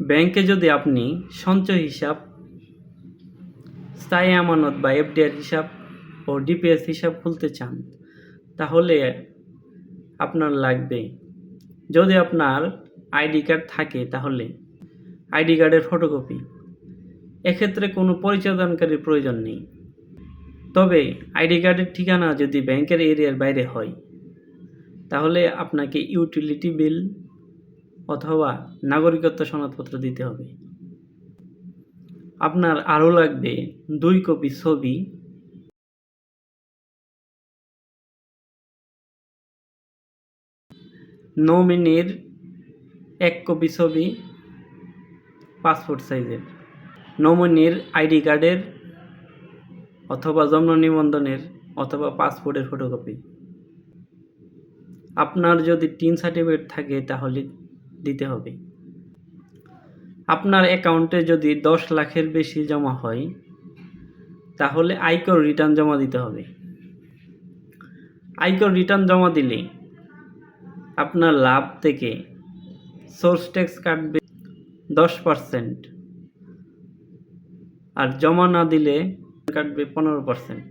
ব্যাংকে যদি আপনি সঞ্চয় হিসাব, স্থায়ী আমানত বা এফডিআর হিসাব ও ডিপিএস হিসাব খুলতে চান, তাহলে আপনার লাগবে। যদি আপনার আইডি কার্ড থাকে, তাহলে আইডি কার্ডের ফটোকপি। এক্ষেত্রে কোনো পরিচয়দানকারীর প্রয়োজন নেই। তবে আইডি কার্ডের ঠিকানা যদি ব্যাংকের এরিয়ার বাইরে হয়, তাহলে আপনাকে ইউটিলিটি বিল অথবা নাগরিকত্ব সনদপত্র দিতে হবে। আপনার আরও লাগবে দুই কপি ছবি। নমিনির এক কপি ছবি পাসপোর্ট সাইজের। নমিনির আইডি কার্ডের অথবা জন্ম নিবন্ধনের অথবা পাসপোর্টের ফটোকপি। আপনার যদি টিন সার্টিফিকেট থাকে তাহলে দিতে হবে। আপনার অ্যাকাউন্টে যদি দশ লাখের বেশি জমা হয়, তাহলে আয়কর রিটার্ন জমা দিতে হবে। আয়কর রিটার্ন জমা দিলে আপনার লাভ থেকে সোর্স ট্যাক্স কাটবে দশ পার্সেন্ট আর জমা না দিলে কাটবে পনেরো পার্সেন্ট।